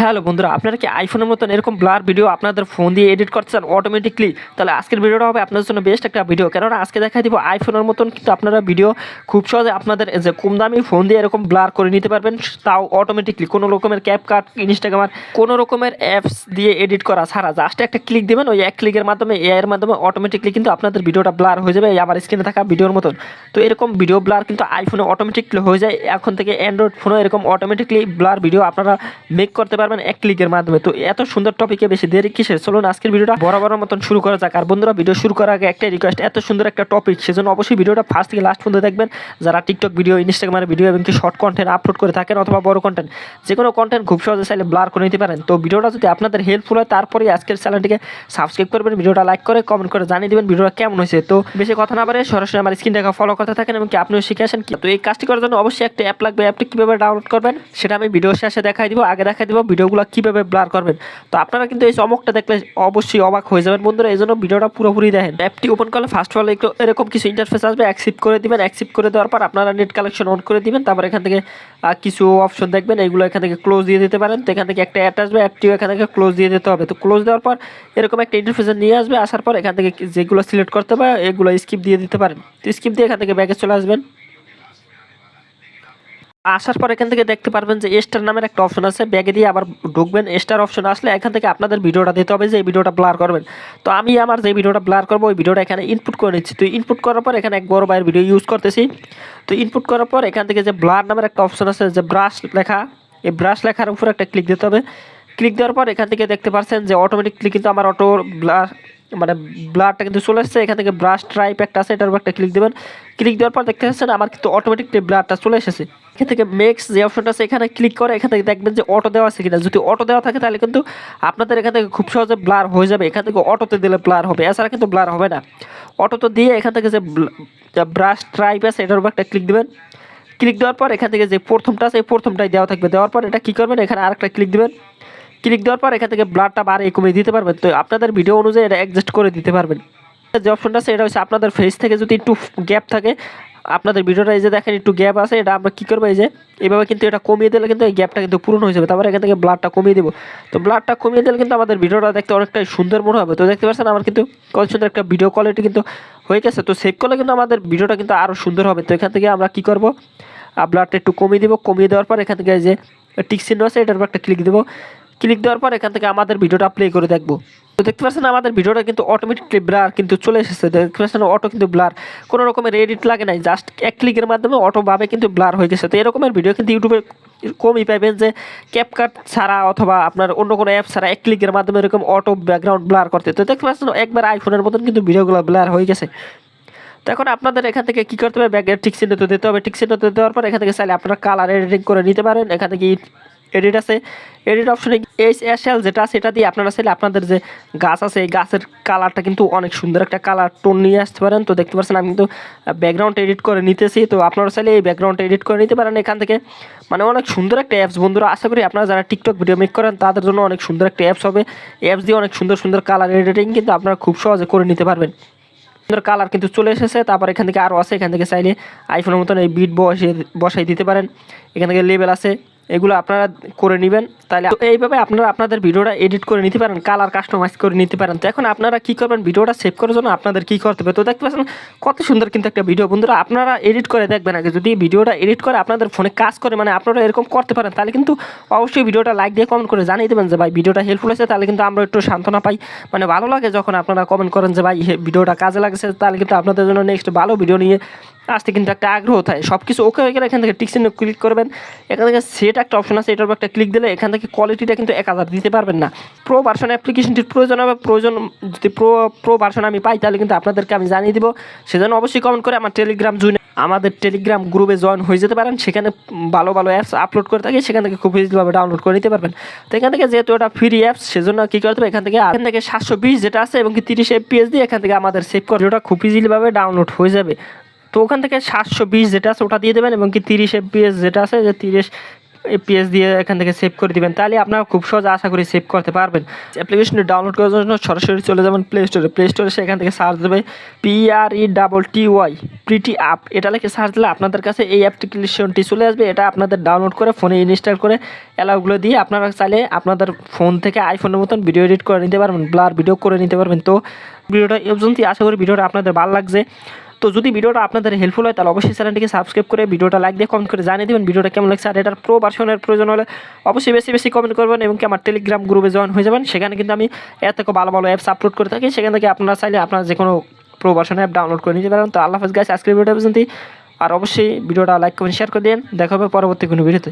Hello বন্ধুরা, আপনারা কি আইফোনের মতন এরকম ব্লার ভিডিও আপনাদের ফোন দিয়ে এডিট করতে চান অটোমেটিকলি তাহলে আজকের ভিডিওটা হবে আপনাদের জন্য বেস্ট একটা ভিডিও কেননা আজকে দেখাই দিব আইফোনের মতন কিন্তু আপনারা ভিডিও খুব সহজে আপনাদের যে কম দামি ফোন দিয়ে এরকম ব্লার করে নিতে পারবেন। তাও অটোমেটিকলি কোনো রকমের ক্যাপ কাট ইনস্টাগ্রামার কোনো রকমের অ্যাপস দিয়ে এডিট করা ছাড়া জাস্ট একটা ক্লিক দেবেন, ওই এক ক্লিকের মাধ্যমে এ এর মাধ্যমে অটোমেটিকলি কিন্তু আপনাদের ভিডিওটা ব্লার হয়ে যাবে আমার স্ক্রিনে থাকা ভিডিওর মতন। তো এরকম ভিডিও ব্লার কিন্তু আইফোনে অটোমেটিকলি হয়ে যায়। এখন থেকে অ্যান্ড্রয়েড ফোনে এরকম অটোমেটিকলি ব্লার ভিডিও আপনারা মেক করতে পারবেন। এক ক্লিকের মাধ্যমে। তো এত সুন্দর টপিকে বেশি দেরি কিসের? চলুন আজকের ভিডিওটা বরাবর মতন শুরু করা যাক। আর বন্ধুরা ভিডিও শুরু করার আগে একটা রিকোয়েস্ট এত সুন্দর একটা টপিক সেজন্য অবশ্যই ভিডিওটা ফার্স্ট থেকে লাস্ট পর্যন্ত দেখবেন। যারা টিকটক ভিডিও ইনস্টাগ্রামের ভিডিও এবং কি শর্ট কন্টেন্ট আপলোড করে থাকেন অথবা বড় কন্টেন্ট যে কোনো কন্টেন্ট খুব সহজে চাইলে ব্লার করে নিতে পারেন। তো ভিডিওটা যদি আপনাদের হেল্পফুল হয় তারপরে আজকের চ্যানেলটিকে সাবস্ক্রাইব করবেন, ভিডিওটা লাইক করে কমেন্ট করে জানিয়ে দেবেন ভিডিওটা কেমন হয়েছে। তো বেশি কথা না পারে সরাসরি আমার স্ক্রিন দেখা ফলো করতে থাকেন এবং কি আপনিও শিখে আসেন কি। তো এই কাজটি করার জন্য অবশ্যই একটা অ্যাপ লাগবে। অ্যাপটি কীভাবে ডাউনলোড করবেন, সেটা আমি ভিডিও শেষে দেখাই দিব, আগে দেখাই দিব ভিডিওগুলো কীভাবে ব্লার করবেন? তো আপনারা কিন্তু এই চমকটা দেখলে অবশ্যই অবাক হয়ে যাবেন। বন্ধুরা এই জন্য ভিডিওটা পুরোপুরি দেখেন। অ্যাপটি ওপেন করলে ফার্স্ট অফ অল এরকম কিছু ইন্টারফেস আসবে অ্যাকসেপ্ট করে দিবেন। অ্যাকসেপ্ট করে দেওয়ার পর আপনারা নেট কালেকশন অন করে দিবেন। তারপর এখান থেকে কিছু অপশন দেখবেন। এইগুলো এখান থেকে ক্লোজ দিয়ে দিতে পারেন। তো এখান থেকে একটা অ্যাড আসবে অ্যাপটিও এখান থেকে ক্লোজ দিয়ে দিতে হবে। তো ক্লোজ দেওয়ার পর এরকম একটা ইন্টারফেসে নিয়ে আসবে। আসার পর এখান থেকে যেগুলো সিলেক্ট করতে হবে, এগুলো স্কিপ দিয়ে দিতে পারেন। তো স্কিপ দিয়ে এখান থেকে ব্যাগে চলে আসবেন। আসার পর এখান থেকে দেখতে পারবেন যে স্টার নামের একটা অপশন আছে। ব্যাগে দিয়ে আবার ঢুকবেন স্টার অপশন আসলে এখান থেকে আপনাদের ভিডিওটা দিতে হবে যে এই ভিডিওটা ব্লার করবেন। তো আমি আমার যে ভিডিওটা ব্লার করব, ওই ভিডিওটা এখানে ইনপুট করে নিচ্ছি। তো ইনপুট করার পর এখানে এক বড় ভাইয়ের ভিডিও ইউজ করতেছি। তো ইনপুট করার পর এখান থেকে যে ব্লার নামের একটা অপশন আছে, যে ব্রাশ লেখা, এই ব্রাশ লেখার উপর একটা ক্লিক দিতে হবে। ক্লিক দেওয়ার পর এখান থেকে দেখতে পাচ্ছেন যে অটোমেটিকলি কিন্তু আমার অটো ব্লার মানে ব্লারটা কিন্তু চলে এসেছে। এখান থেকে ব্রাশ ট্রাইপ একটা আছে, এটার উপর একটা ক্লিক দেবেন। ক্লিক দেওয়ার পর দেখতে পাচ্ছেন আমার কিন্তু অটোমেটিকলি ব্লারটা চলে এসেছে। এখান থেকে মেক্স যে অপশনটা আছে, এখানে ক্লিক করে এখান থেকে দেখবেন যে অটো দেওয়া আছে কিনা। যদি অটো দেওয়া থাকে তাহলে কিন্তু আপনাদের এখান থেকে খুব সহজে ব্লার হয়ে যাবে। এখান থেকে অটোতে দিলে ব্লার হবে। এছাড়া কিন্তু ব্লার হবে না। অটোতে দিয়ে এখান থেকে যে ব্রাশ ট্রাইপ আছে, এটার উপর একটা ক্লিক দেবেন। ক্লিক দেওয়ার পর এখান থেকে যে প্রথমটা আছে, এই প্রথমটাই দেওয়া থাকবে। দেওয়ার পর এটা কী করবেন? এখানে আরেকটা ক্লিক দেবেন। ক্লিক দেওয়ার পর এখান থেকে ব্লাডটা বাড়িয়ে কমিয়ে দিতে পারবেন। তো আপনাদের ভিডিও অনুযায়ী এটা অ্যাডজাস্ট করে দিতে পারবেন। যে অপশনটা আছে, এটা হচ্ছে আপনাদের ফেস থেকে যদি একটু গ্যাপ থাকে, আপনাদের ভিডিওটা এই যে দেখেন একটু গ্যাপ আছে, এটা আমরা কী করব এই যে এইভাবে কিন্তু এটা কমিয়ে দিলে কিন্তু এই গ্যাপটা কিন্তু পূরণ হয়ে যাবে। তারপরে এখান থেকে ব্লাডটা কমিয়ে দেবো। তো ব্লাডটা কমিয়ে দিলে কিন্তু আমাদের ভিডিওটা দেখতে অনেকটাই সুন্দর মনে হবে। তো দেখতে পাচ্ছেন আমার কিন্তু কত সুন্দর একটা ভিডিও কোয়ালিটি কিন্তু হয়ে গেছে। তো সেভ করলে কিন্তু আমাদের ভিডিওটা কিন্তু আরও সুন্দর হবে। তো এখান থেকে আমরা কী করব? ব্লাডটা একটু কমিয়ে দেবো। কমিয়ে দেওয়ার পর এখান থেকে যে টিক চিহ্ন আছে, এটার উপর একটা ক্লিক দেবো। ক্লিক দেওয়ার পর এখান থেকে আমাদের ভিডিওটা প্লে করে দেখব। তো দেখতে পাচ্ছেন, আমাদের ভিডিওটা কিন্তু অটোমেটিকলি ব্লার কিন্তু চলে এসেছে। দেখতে পাচ্ছেন অটো কিন্তু ব্লার কোনো রকমের এডিট লাগে নাই জাস্ট এক ক্লিকের মাধ্যমে অটোভাবে কিন্তু ব্লার হয়ে গেছে। তো এরকমের ভিডিও কিন্তু ইউটিউবে কমই পাইবেন যে ক্যাপকাট ছাড়া অথবা আপনার অন্য কোনো অ্যাপ ছাড়া এক ক্লিকের মাধ্যমে এরকম অটো ব্যাকগ্রাউন্ড ব্লার করতে। তো দেখতে পাচ্ছেন, একবার আইফোনের মতন কিন্তু ভিডিওগুলো ব্লার হয়ে গেছে। তো এখন আপনাদের এখান থেকে কী করতে হবে? ব্যাগের ঠিক চিহ্ন তো দিতে হবে। ঠিক চিহ্ন তো দেওয়ার পর এখান থেকে চাইলে আপনারা কালার এডিটিং করে নিতে পারেন। এখান থেকে এডিট আছে। এডিট অপশনে এইচ এস এল যেটা এটা দিয়ে আপনারা চাইলে আপনাদের যে গাছ আছে, এই গাছের কালারটা কিন্তু অনেক সুন্দর একটা কালার টোন নিয়ে আসতে পারেন। তো দেখতে পাচ্ছেন, আমি কিন্তু ব্যাকগ্রাউন্ড এডিট করে নিতেছি। তো আপনারা চাইলে এই ব্যাকগ্রাউন্ড এডিট করে নিতে পারেন এখান থেকে। মানে অনেক সুন্দর একটা অ্যাপস বন্ধুরা, আশা করি আপনারা যারা টিকটক ভিডিও মেক করেন, তাদের জন্য অনেক সুন্দর একটা অ্যাপস হবে। অ্যাপস দিয়ে অনেক সুন্দর সুন্দর কালার এডিটিং কিন্তু আপনারা খুব সহজে করে নিতে পারবেন। সুন্দর কালার কিন্তু চলে এসেছে। তারপর এখান থেকে আরও আছে। এখান থেকে চাইলে আইফোনের মতন এই বিট বসিয়ে, বসাই দিতে পারেন। এখান থেকে লেভেল আছে। এগুলো আপনারা করে নেবেন। তাহলে এইভাবে আপনারা আপনাদের ভিডিওটা এডিট করে নিতে পারেন কালার কাস্টমাইজ করে নিতে পারেন। তো এখন আপনারা কী করবেন, ভিডিওটা সেভ করার জন্য আপনাদের কী করতে হবে? তো দেখতে পাচ্ছেন, কত সুন্দর কিন্তু একটা ভিডিও বন্ধুরা, আপনারা এডিট করে দেখবেন আগে। যদি ভিডিওটা এডিট করে আপনাদের ফোনে কাজ করে মানে আপনারা এরকম করতে পারেন, তাহলে কিন্তু অবশ্যই ভিডিওটা লাইক দিয়ে কমেন্ট করে জানিয়ে দেবেন যে, ভাই, ভিডিওটা হেল্পফুল হয়েছে তাহলে কিন্তু আমরা একটু সান্ত্বনা পাই। মানে ভালো লাগে যখন আপনারা কমেন্ট করেন যে, ভাই ভিডিওটা কাজে লাগছে তাহলে কিন্তু আপনাদের জন্য নেক্সট ভালো ভিডিও নিয়ে আসতে কিন্তু একটা আগ্রহ থাকে। সব কিছু ওকে হয়ে গেলে এখান থেকে টিক চিহ্ন ক্লিক করবেন। এখান থেকে সেট একটা অপশন আছে, এটার উপর একটা ক্লিক দিলে এখান থেকে কোয়ালিটিটা কিন্তু এক হাজার দিতে পারবেন না। প্রো ভার্সন অ্যাপ্লিকেশনটির প্রয়োজন হবে, প্রয়োজন যদি প্রো প্রো ভার্সন আমি পাই, তাহলে কিন্তু আপনাদেরকে আমি জানিয়ে দিব। সেজন্য অবশ্যই কমেন্ট করে আমার টেলিগ্রাম জুনে আমাদের টেলিগ্রাম গ্রুপে জয়েন হয়ে যেতে পারেন। সেখানে ভালো ভালো অ্যাপস আপলোড করে থাকি, সেখান থেকে খুব ইজিভাবে ডাউনলোড করে নিতে পারবেন। তো এখান থেকে যেহেতু এটা ফ্রি অ্যাপস সেজন্য কী করতে হবে? এখান থেকে এখান থেকে সাতশো বিশ যেটা আছে এবং কি তিরিশ এফপিএস দিয়ে এখান থেকে আমাদের সেভ করে। ওটা খুব ইজিলিভাবে ডাউনলোড হয়ে যাবে। তো ওখান থেকে সাতশো বিশ যেটা আছে ওটা দিয়ে দেবেন এবং কি তিরিশ এফপিএস যেটা আছে, যে তিরিশ পিএস দিয়ে এখান থেকে সেভ করে দিবেন। তাহলে আপনারা খুব সহজে আশা করি সেভ করতে পারবেন। অ্যাপ্লিকেশনটি ডাউনলোড করার জন্য সরাসরি চলে যাবেন প্লে স্টোরে প্লে স্টোরে সেখান থেকে সার্চ দেবে P R E double T Y pretty app এটা লিখে সার্চ দিলে আপনাদের কাছে এই অ্যাপ্লিকেশনটি চলে আসবে। এটা আপনাদের ডাউনলোড করে ফোনে ইনস্টল করে অ্যালাউগুলো দিয়ে আপনারা চাইলে আপনাদের ফোন থেকে আইফোনের মতন ভিডিও এডিট করে নিতে পারবেন ব্লার ভিডিও করে নিতে পারবেন। তো ভিডিওটা এই পর্যন্ত আশা করি ভিডিওটা আপনাদের ভালো লাগছে। তো যদি ভিডিওটা আপনাদের হেল্পফুল হয়, তাহলে অবশ্যই চ্যানেলটিকে সাবস্ক্রাইব করে ভিডিওটা লাইক দিয়ে কমেন্ট করে জানিয়ে দেবেন ভিডিওটা কেমন লাগছে। আর এটার প্রো ভার্সনের প্রয়োজন হলে অবশ্যই বেশি বেশি কমেন্ট করবেন এবং কি আমার টেলিগ্রাম গ্রুপে জয়েন হয়ে যাবেন। সেখানে কিন্তু আমি এত থেকে ভালো ভালো অ্যাপস আপলোড করে থাকি। সেখান থেকে আপনারা চাইলে আপনারা যে কোনো প্রো ভার্সন অ্যাপ ডাউনলোড করে নিতে পারেন। তো আল্লাহ হাফেজ গাছ আজকের ভিডিওটা পর্যন্তই। আর অবশ্যই ভিডিওটা লাইক কমেন্ট শেয়ার করে দিন দেখা হবে পরবর্তী কোনো ভিডিওতে